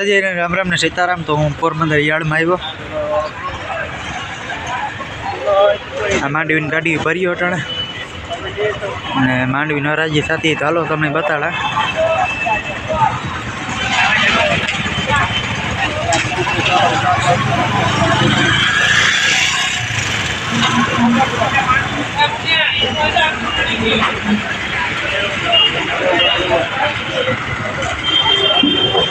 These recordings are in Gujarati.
સજી રામ રામ ને સીતારામ તો હું પોરબંદર યાર્ડમાં આવ્યો. આ માંડવીની ગાડી ભરી અટાણે. અને માંડવી નરાજી થતી તો હાલો તમને બતાડા.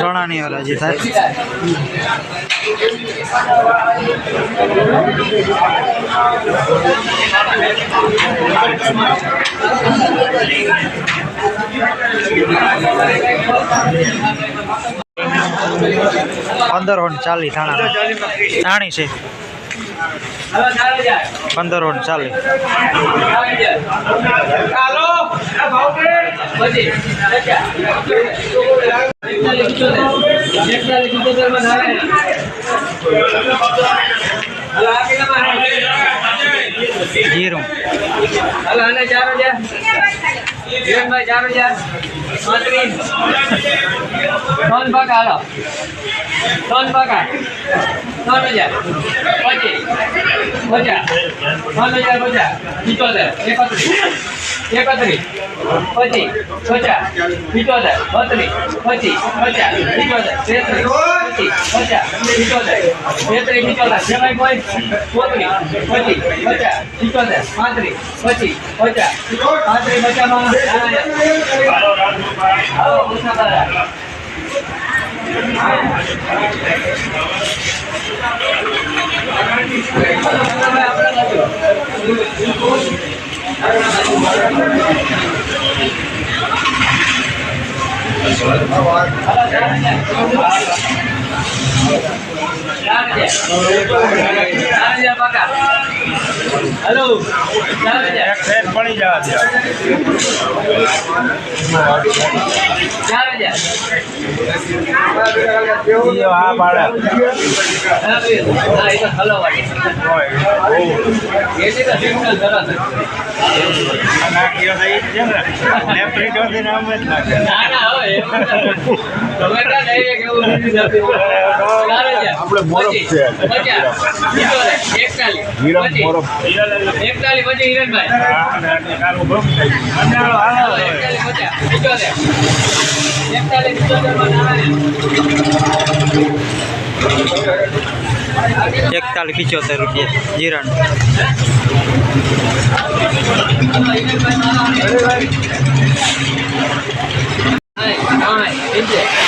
સોનાની હરાજી થાય. પંદર હોન ચાલી થાણા થાણી છે. પંદર હોન ચાલી જીરું. હલો અને ચાર હજાર ચાર હજાર પાંત્રીસ ત્રણ પાકા હાલો. ત્રણ પાકા. ત્રણ હજાર. પચીસ. પચાસ. ત્રણ હજાર પચાસ. પિત્તોતેર. એકત્રીસ. એકત્રીસ. પચીસ. પચાસ. પિત્તોતેર. બત્રીસ. પચીસ. પચાસ. પિત્તોતેર. તેત્રીસ. પચીસ પચાસ તેત્રીસ પિત્તોતેર જમાઈ કોઈ ચોત્રીસ પચીસ પચાસ પિત્તોતેર પાંત્રીસ પચીસ પચાસ ઓછા કરા હેલો પડી જવા દે હા છે સિગ્નલ તરત જ. ના, ના, હવે આપણે મોરફ છે. હીરમ મોરફ. એકતાલીસ પછી હિરણભાઈ. પિચોતેર રૂપિયા જીરાનું. તેર પંચ્યાસી નેવું પંચાણું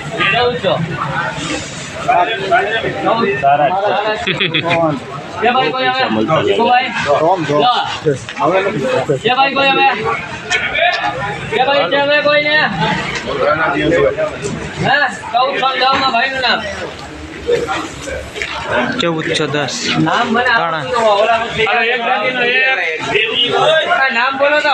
ચૌદસો ભાઈ નું નામ ચૌદસો દસ. નામ બોલો તો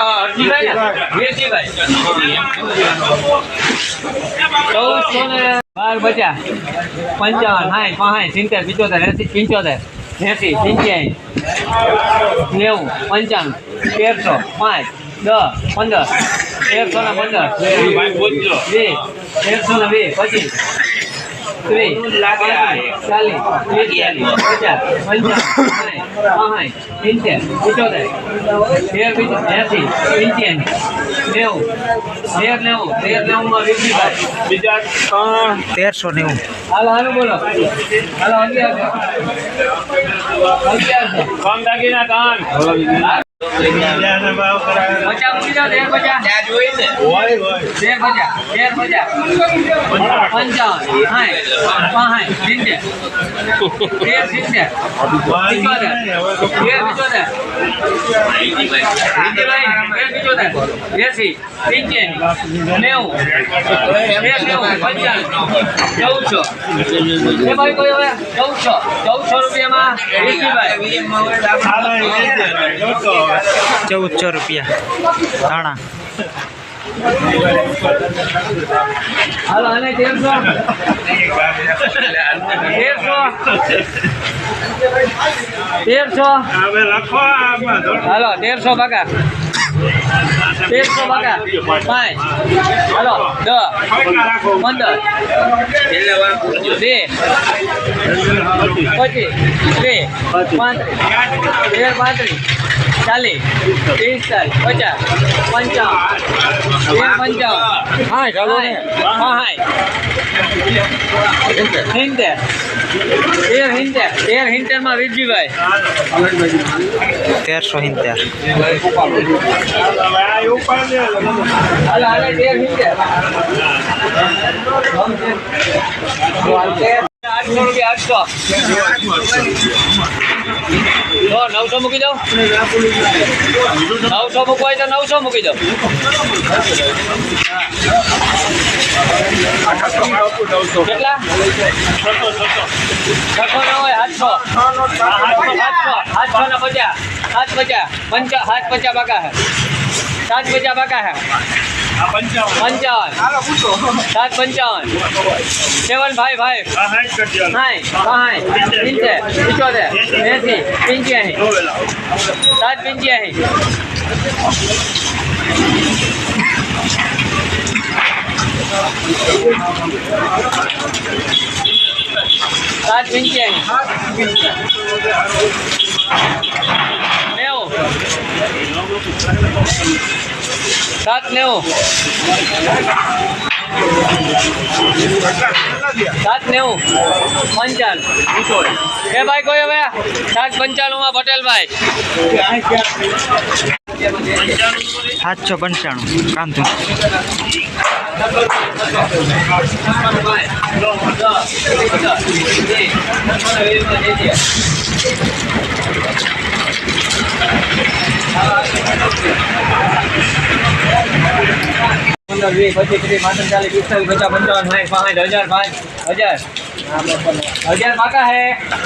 ચૌદસો ને બાર પચાસ પંચાવન સાઠ પાંઠ સિત્તેર પિચોતેર એસી પંચોતેર એસી પંચ્યાસી નેવું પંચાણું તેરસો પાંચ દસ પંદર તેરસો ને પંદર વીસ તેરસો ને વીસ પચીસ ત્રીસ ચાલીસ એકતાલીસ પચાસ પંચાવન સિત્તેર પિચોતેર તેર એસી પંચ્યાસી નેવું તેર નેવું તેર નેવુંમાં વીસભાઈ તેરસો નેવું. હાલો હાલો બોલો. હાલો અગિયારસો. અગિયારસો. કમ દાગીના કાન બીજાને ભાવ કરાવે. પચાસ મૂકી દો તેર પચાસ હોય, હોય. તેર પચાસ તેર પચાસ પંચાવન સાઠ પાંઠ સિત્તેર તેર સિત્તેર પિચોતેર તેર પિચોતેર વિજયભાઈ તેર પિચોતેર એસી પંચ્યાસી નેવું તેર નેવું પંચાણું ચૌદસો એ ભાઈ કોઈ હવે ચૌદસો ચૌદસો રૂપિયામાં હવે. ચૌદસો રૂપિયા ધાણા હાલો અને તેરસો તેરસો. હાલો તેરસો બકા તેરસો બકા. પાંચ. હલો દસ. પંદર. બે. પચીસ. બે. પાંત્રીસ. તેર પાંત્રીસ. ચાલીસ. ત્રીસ ચાલીસ પચાસ. પંચાવન. તેર પંચાવન. હા ચાલો હા સિત્તેર. તેર સિત્તેર. તેર હિંતેરમાં વિજયભાઈ તેરસો લે. હાલો હાલે આઠસો રૂપિયા, આઠસો. તો નવસો મૂકી દો નવસો મૂકવા તો નવસો મૂકી દો કેટલા? છસો ના હોય, આઠસો. આઠસો આઠસો. ને પચાસ. સાત પચાસ. પંચા સાત પચાસ બાકા સાત બજા બાકા હે. આ પંચાવન. સાત પંચાવન. સેવન ફાઈવ ફાઈવ પાંચ સિત્તેર પિચોતેર એસી પંચ્યાસી. સાત પંચ્યાસી. સાત પંચ્યાસી નેવું સાત નેવું. સાત નેવું. પંચાણું એ ભાઈ કોઈ હવે સાત પંચાણું માં પટેલભાઈ. સાતસો પંચાણું. કામ કાંતું પંદર વીસ પચીસ ત્રીસ પાંત્રીસ ચાલીસ પિસ્તાલીસ પચાસ પંચાવન સાઠ પાંઠ હજાર પાંચ હજાર હજાર પાકા હે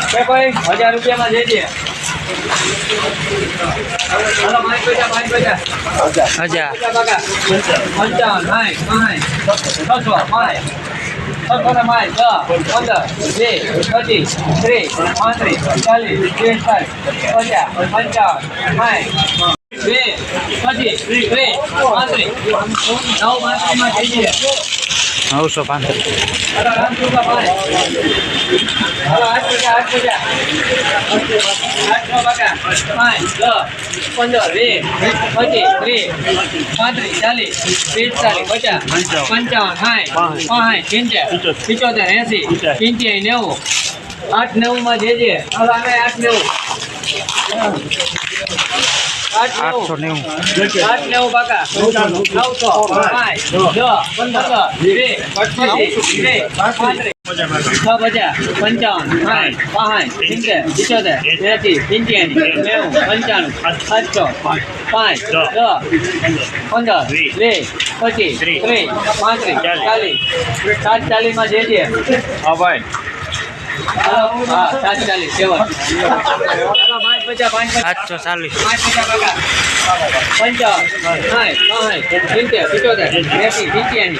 કે ભાઈ હજાર રૂપિયામાં જઈએ પાંચ પાંચ હજાર પંચાવન સાઠ પાંઠ છસો પાંચ ને પાંચ દસ પંદર બે પચીસ ત્રીસ પાંત્રીસ ચાલીસ પિસ્તાલીસ પચાસ પંચાવન સાઠ બે પચીસ બે પાંત્રીસ નવ પાંત્રીસમાં જઈએ નવસો પાંત્રીસ. પાંચ પંદર વીસ પચીસ ત્રીસ પાંત્રીસ ચાલીસ પિસ્તાલીસ પચાસ પંચાવન સાઠ પાંઠ સિત્તેર પિચોતેર એંસી પંચ્યાસી નેવું. આઠ નેવુંમાં માં જે. હાલો અમે આઠ નેવું. આઠસો નેવું. નેવું આઠ નેવું બાકા. નવસો પાંચ દસ પંદર વીસ પચીસ ત્રીસ પાંત્રીસ છ પચાસ પંચાવન સાઠ પાંચ સિત્તેર પિચોતેર એસી પંચ્યાસી નેવું પંચાણું સાતસો પાંચ છ પંદર બે પચીસ ત્રીસ પાંત્રીસ ચાલીસ સાત ચાલીસમાં જે છે. હા ભાઈ. હા સાત ચાલીસ સેવન સાતસો ચાલીસ. પંચાવન સિત્તેર પિચોતેર એસી પંચ્યાસી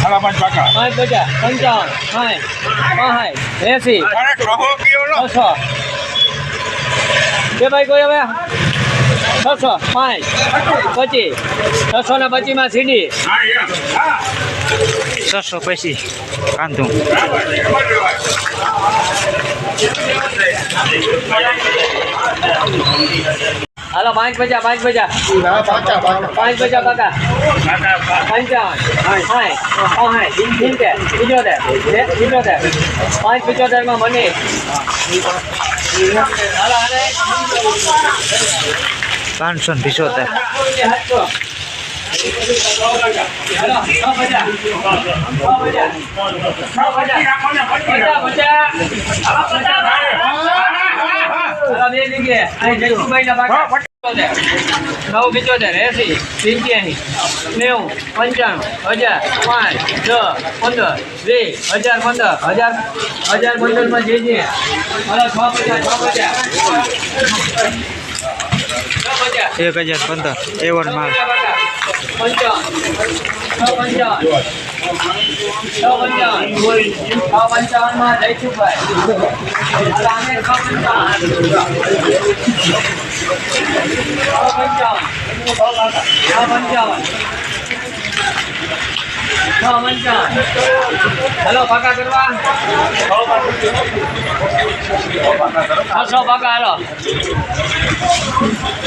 સાડા પાંચ પાકા એસી છસો કે ભાઈ કોઈ હવે છસો પાંચ પચીસ છસો ને પચીસમાં સીડી છસો પછી કાંધું હાલો પાંચ બજા પાંચ બજા. પાંચ પચાસ કાકા. પંચાવન. પિચોતેર. પિચોતેર. પાંચ પિચોતેરમાં મને. હાલો હાલે પાંચસો ને પિચોતેર. નવ પિચોતેર એસી પંચ્યાસી નેવું પંચાણું હજાર પાંચ છ પંદર વીસ હજાર પંદર હજાર હજાર પંદરમાં જે છ એક હજાર પંદર એવન માલ. પંચાવન છ પંચાવન છ પંચાવન છ પંચાવનમાં જયસુભાઈ હાલો આને છ પંચાવન છ પંચાવન છ પંચાવન છ પંચાવન હાલો, પાકા કરવા. છસો પાકા, હલો.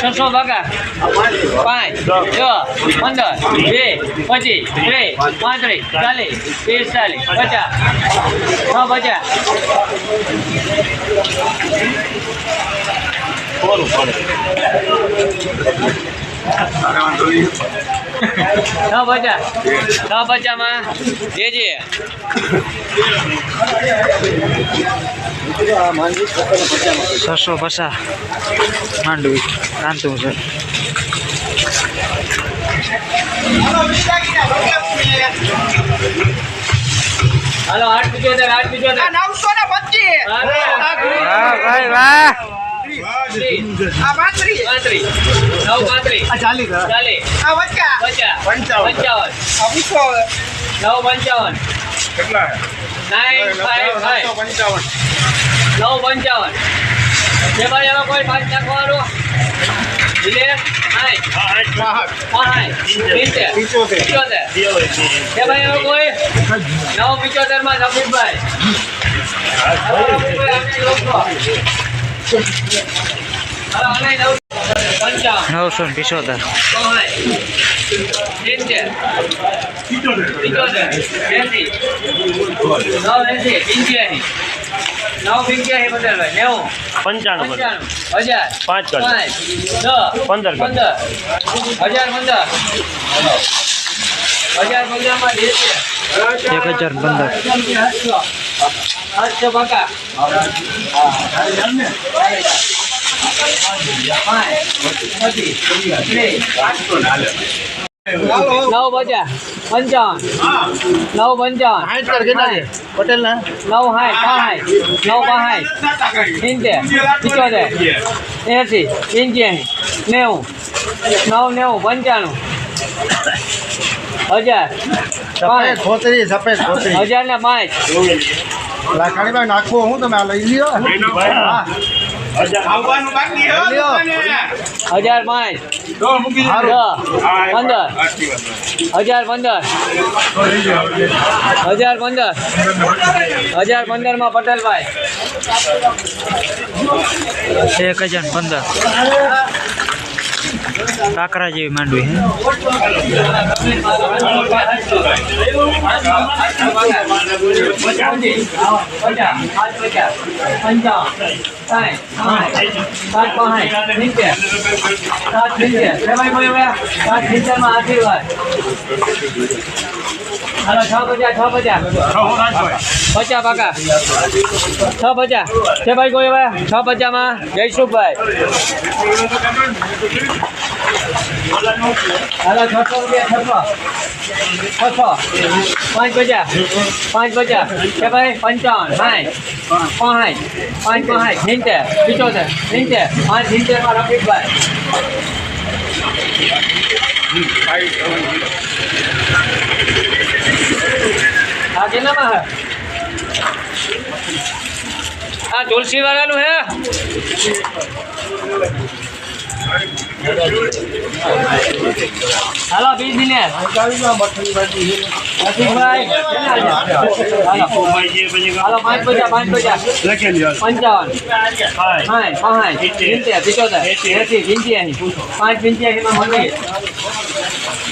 છસો પાકા. પાંચ, છ, પંદર, બે, પચીસ ત્રીસ પાંત્રીસ, ચાલીસ, પિસ્તાલીસ, પચાસ, છ, પચાસ. છ બચા. છ બચામાં. જે જે છસો પચાસ માંડવી. કાંધું છે. હાલો આઠ પિચોતેર આઠ પિચોતેર. નવસો ને પચીસ. વાહ ભાઈ વાહ. આ પાંત્રી પાંત્રી નવ પાંત્રીસ. ચાલીસ ચાલી આ વચ્ચા પંચાવન. પંચાવન. આ પૂછો નવ પંચાવન. કેટલા? નાઇન ફાઈવ ફાઈવ પંચાવન નવ પંચાવન. જે ભાઈ હવે કોઈ પાંચ નાખવાનું? કોઈ? નવ પિચોતેરમાં રફીકભાઈ નવસો ને પિચોતેર. પંચાણું હજાર પાંચ. પંદર. પંદર હજાર પંદર. એક હજાર પંદર આઠસો બકા પાંચ પચીસ ત્રીસ નવ બજા પંચાવન નવ પંચાવન પટેલ ના નવ હાય પાંચ નવ પાંચ સિત્તેર પિચોતેર એંસી પંચ્યાસી નેવું નવ નેવું પંચાણું હજાર. પાંચ. ખોતરી સફેદ ખોતરી. હજાર ને પાંચ. લાખાણી ભાઈ નાખવો હું તમે આ લઈ લ્યો. હજાર પાંચ. પંદર મૂકી પંદર. હજાર પંદર. હજાર પંદર. હજાર પંદરમાં પટેલભાઈ. એક હજાર પંદર. કાકરા જેવી માંડવી હે. પચાસ પાકા. છ પચાસ. છે ભાઈ કોઈ છ પચાસમાં? જયસુખભાઈ. હાલો, છસો રૂપિયા, છસો. છસો. પાંચ પચાસ. પાંચ પચાસ. કે ભાઈ, પંચાવન. સાઠ પાંચ પાંચ પાંચ. સિત્તેર, પિચોતેર, સિત્તેર. પાંચ, સિત્તેરમાં રફીકભાઈ આ કેટલામાં હે? આ તુલસી વાળાનું હે? હાલો બીજ દિનેશ રસિકભાઈ હાલો હાલો પાંચ પચાસ પાંચ પચાસ પંચાવન હાય હાય પહાય સિત્તેર પિચોતેર એસી પંચ્યાસી પાંચ પંચ્યાસી માં મને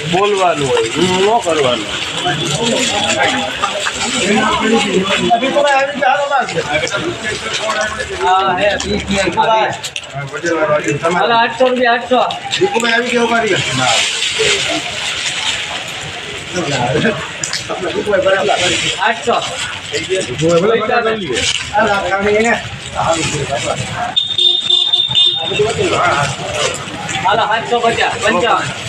બોલવાનું હોય હું ન કરવાનું હા હે બીસ આઠસો દીકુભાઈ આવી ગયો આઠસો. હાલો આઠસો પચાસ પંચાવન.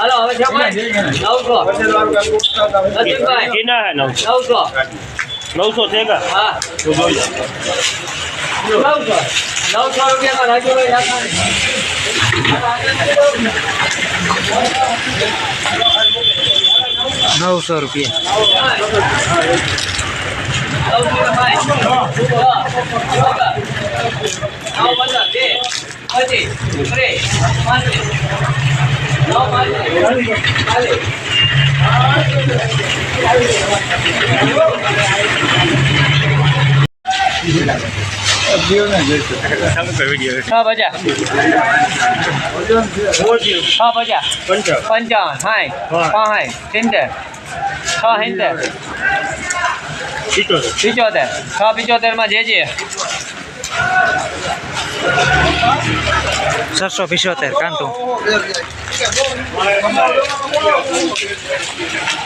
હાલો હવે છે ભાઈ નવસો નસીબભાઈ કેના હે નવસો નવસો નવસો છે કા હા તો જોઈ લો નવસો નવસો રૂપિયામાં રાજુભાઈ રાખવાની નવસો રૂપિયા નવસો ભાઈ નવ પંદર બે પચીસ ત્રીસ પાંત્રીસ પંચાવન સાઠ પાંસઠ સિત્તેર. છ સિત્તેર. પિચોતેર. છ પિચોતેરમાં જેજે છસો પિચોતેર કાંતો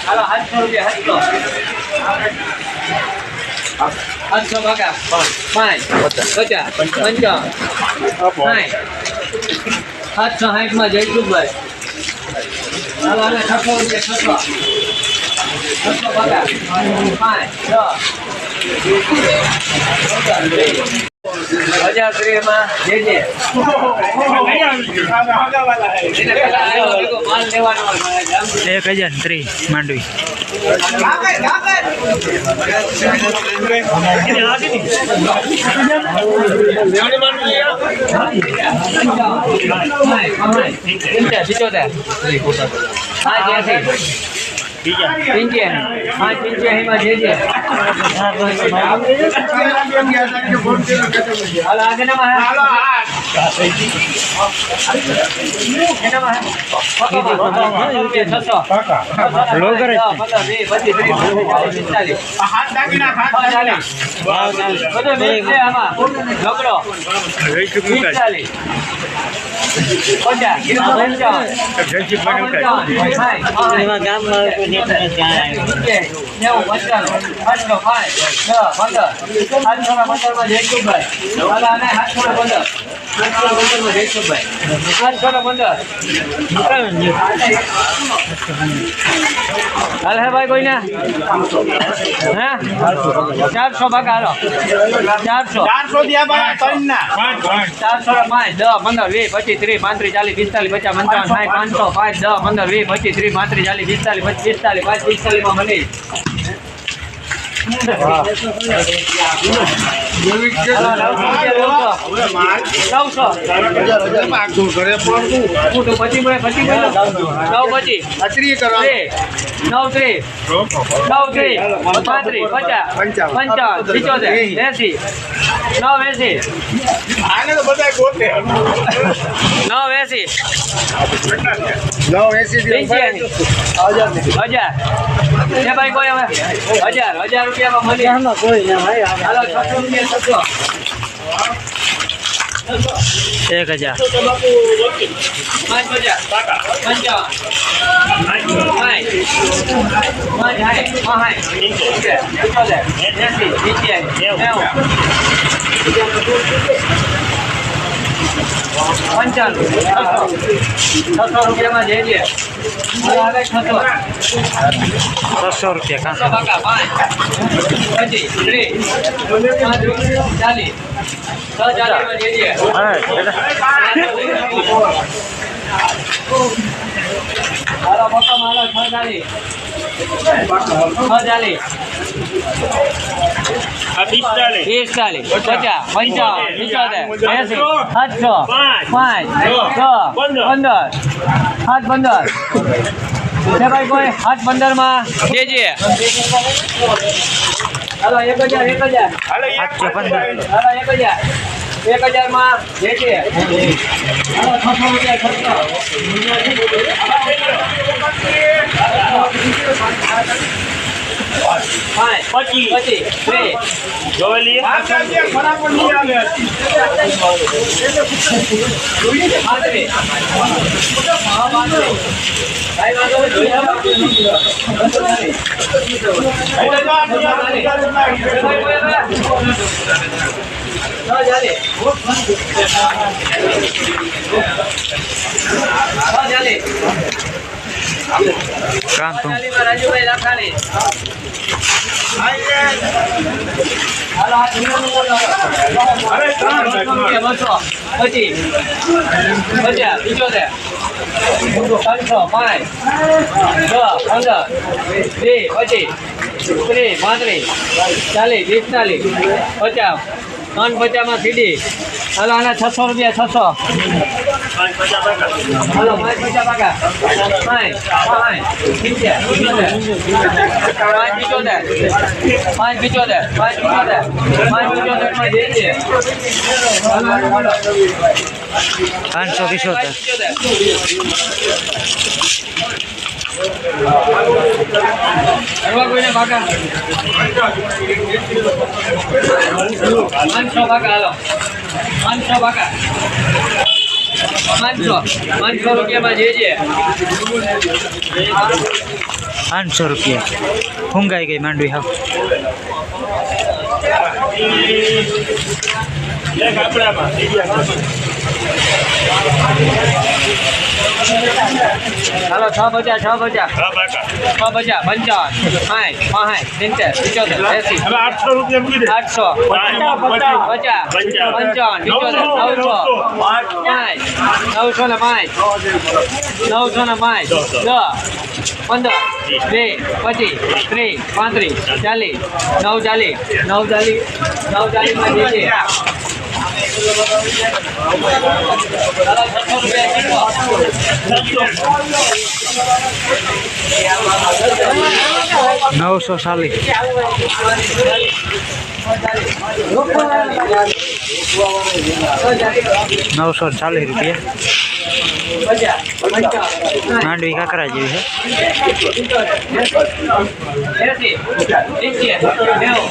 હાલો સાતસો રૂપિયા સાતસો સાતસો બગા પાંચ પચાસ પંચાવન સાઠ સાતસો સાઠમાં જયસુખભાઈ હાલો હાલો છસો રૂપિયા છસો છસો બગા પાંચ દસ હજાર ત્રીસમાં જે જે. એક હજાર ત્રીસ માંડવી. સિત્યોતેર હા દાગીના પિસ્તાલીસ પચાસ એમાં ગામમાં ના પંદર. હાલ હે ભાઈ કોઈને? હે? ચારસો ભાગા હાલો. ચારસો. ચારસો ચારસો ને પાંચ દસ પંદર વીસ પચીસ ત્રીસ, પાંત્રીસ, ચાલીસ, પિસ્તાલીસ, પચાસ, પંચાવન, સાઠ, પાંચસો, પાંચ, દસ, પંદર, વીસ, પચીસ, ત્રીસ, પાંત્રીસ, ચાલીસ, પિસ્તાલીસ પચીસ પિસ્તાલીસ, પાંચ પિસ્તાલીસમાં મળી. નવસો આખું ઘરે પડતું હું તો પચી મળે પચી મળે નવ પચી છત્રી કરવા ત્રીસ નવ નવ ત્રીસ પાંત્રીસ પચાસ પંચાવન. પિચોતેર એસી નવ એસી આને તો બધા ગોતે નવ એસી નવ એસી પંચ્યાસી હજાર એ ભાઈ કોઈ રૂપિયા છસો એક હજાર. હજાર. પંચાવન. પંચાણું. છસો રૂપિયામાં જઈએ આવે છસો. છસો રૂપિયા ચાલીસ છ ચાલીસમાં જે છે હાલો છ ચાલીસ છ પિસ્તાલીસ પિસ્તાલીસ પચાસ. પંચાવન. પિચોતેર એસી. સાતસો. પાંચ. છ. પંદર. સાત પંદર. છે ભાઈ કોઈ? સાત પંદરમાં. જે છે હાલો એક હજાર એક હજાર. હાલો એક સાતસો પંદર હાલો એક હજારમાં જે છે હાલો છસો રૂપિયા છસો પાંચ પચીસ પચીસ ત્રીસ જોયેલી ખરાબ પણ નહીં આવે પાંત્રીસ. હા, પાંત્રીસ. ભાઈ વાંધો નહીં. ભાઈ, ભાઈ, ભાઈ. ચાલે. હા, ચાલે. કાં તું ચાલીમાં રાજુભાઈ લાખાણી. બસો. પચીસ. પિચોતેર. પાંચસો, પાંચ. છ, પંદર. વીસ, પચીસ. ત્રીસ, પાંત્રીસ. ચાલીસ, પિસ્તાલીસ. પચાસ. ત્રણ પચાસમાં સીડી. હાલો આના છસો રૂપિયા છસો. હાલો પાંચ પચાસ પાકા. પાંચ પાંચ પાંચ પિચોતેર પાંચ પિચોતેર. પાંચ પિચોતેર પાંચ પિચોતેરમાં પાંચસો પાકા પાંચસો બાકા પાંચસો બાકા પાંચસો પાંચસો રૂપિયામાં જે પાંચસો રૂપિયા. ફૂંગાઈ ગઈ માંડવી, હા. આપણામાં હાલો છ બજા છ બજા છ બજા પંચાવન સાઠ પાંચ સિત્તેર પિચોતેર એસી. આઠસો રૂપિયા આઠસો. પચાસ, પંચાવન. પિચોતેર નવસો. પાંચ નવસો ને પાંચ. નવસો ને પાંચ. દસ પંદર બે પચીસ ત્રીસ પાંત્રીસ ચાલીસ નવ ચાલીસ નવ ચાલીસ નવ ચાલીસમાં જે નવસો ચાલીસ. નવસો ચાલીસ રૂપિયા. માંડવી કાકરા જેવી છે. નેવું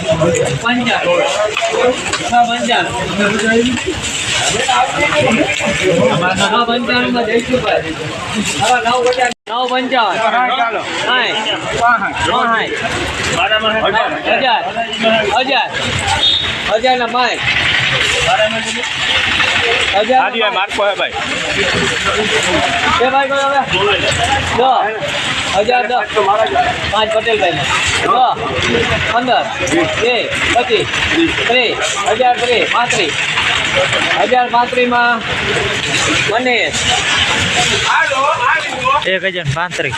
પંચાવન હજાર હજાર. હજાર ના પાંચ હજાર ના પાંચ. હે ભાઈ. એ ભાઈ કોઈ હવે? દસ હજાર દસ પાંચ પટેલભાઈ દસ પંદર. બે. પચીસ. ત્રીસ હજાર ત્રીસ પાંત્રીસ. હજાર પાંત્રીસમાં મને એક હજાર પાંત્રીસ.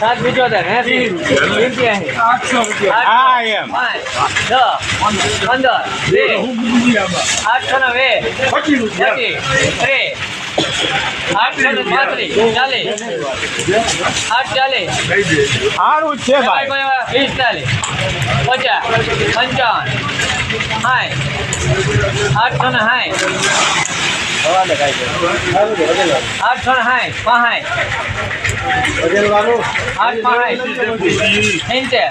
સાત પિચોતેર એસી સિત્યાસી હા, એમ. દસ પંદર બે આઠસો ને બે પચીસ ત્રીસ આઠસો ને આઠ ચાલીસ સારું છે ભાઈ. પિસ્તાલીસ પચાસ પંચાવન હાય આઠસો ને હાય આઠ ત્રણ હાય આઠ પાંચ. હેન્ટેર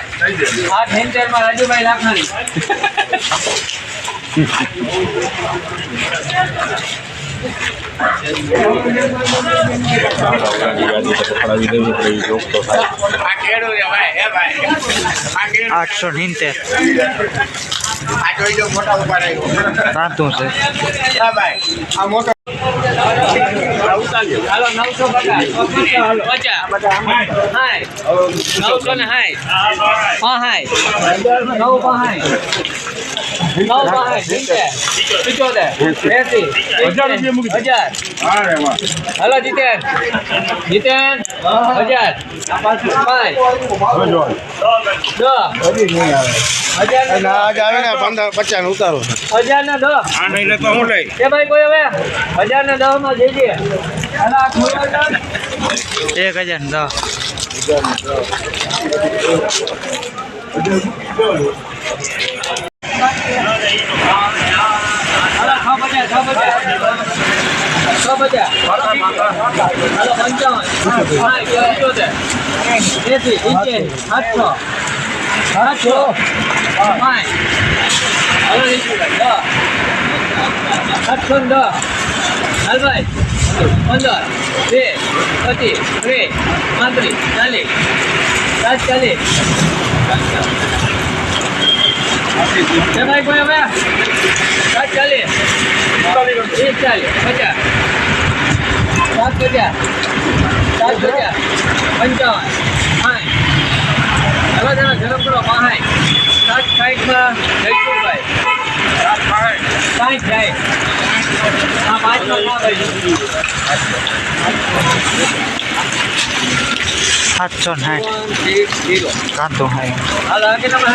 આઠ હેન્ટેરમાં રાજુભાઈ લાખણી આઠસો સિત્તેર રાતું છે. આ મોટા. હાલો નવસો નવસો ને હાય હા હાય નવ હાય નવ પાંચ એસી હજાર હાલો જીતેન જીતેન હજાર પાંચ હજાર ને પંદર પચાસ ઉતારો હજાર ને દસ એ ભાઈ કોઈ હવે હજાર ના દસમાં જઈએ. એક હજાર દસ પચાસ સાતસો સાતસો પંચાવન પાંચ સાતસો દસ હાલભાઈ પંદર, બે, પચીસ ત્રીસ પાંત્રીસ, ચાલીસ. સાત ચાલીસ. એ ભાઈ કોઈ હવે? સાત, ચાલીસ. ત્રીસ ચાલીસ, પચાસ. સાત પચાસ. સાત, પચાસ. પંચાવન. સાઠ. હવે જરા ઝડપ કરો પાંચ સાત, સાઠમાં સાઠ જાય હા પાંચમાં ના ભાઈ સાતસો સાઠ રાતું છે હાલો આગળ તમે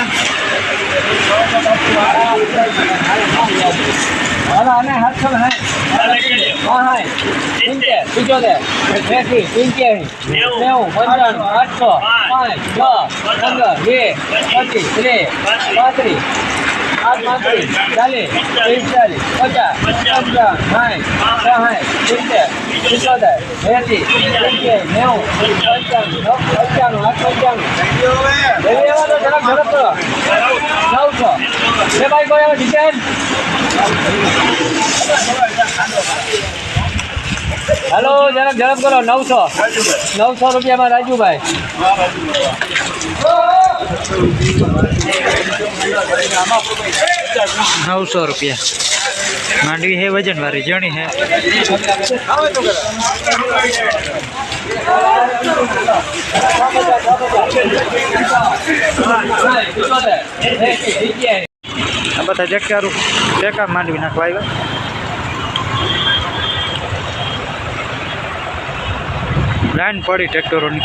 હાલો અને હાથસો ને હાય હા હાય સિત્તેર પિચોતેર એસી પંચ્યાસી નેવું પંચાણું આઠસો. પાંચ છ પંદર બે પચીસ ત્રીસ પાંત્રીસ પાંત્રીસ, ચાલીસ ત્રીસ ચાલીસ પચાસ, પંચાવન, સાઠ સાઠ સિત્તેર પિચોતેર એસી કરો. નવસો. એ ભાઈ કોઈ ડિટેન હેલો જરાક ઝડપ કરો. નવસો. નવસો રૂપિયામાં રાજુભાઈ. નવસો રૂપિયા. માંડવી હે વજન વાળી જણી હે આ બધા જટકારું ટેકા માંડવી નાખવા આવ્યા. લાઈન પડી ટ્રેક્ટરોની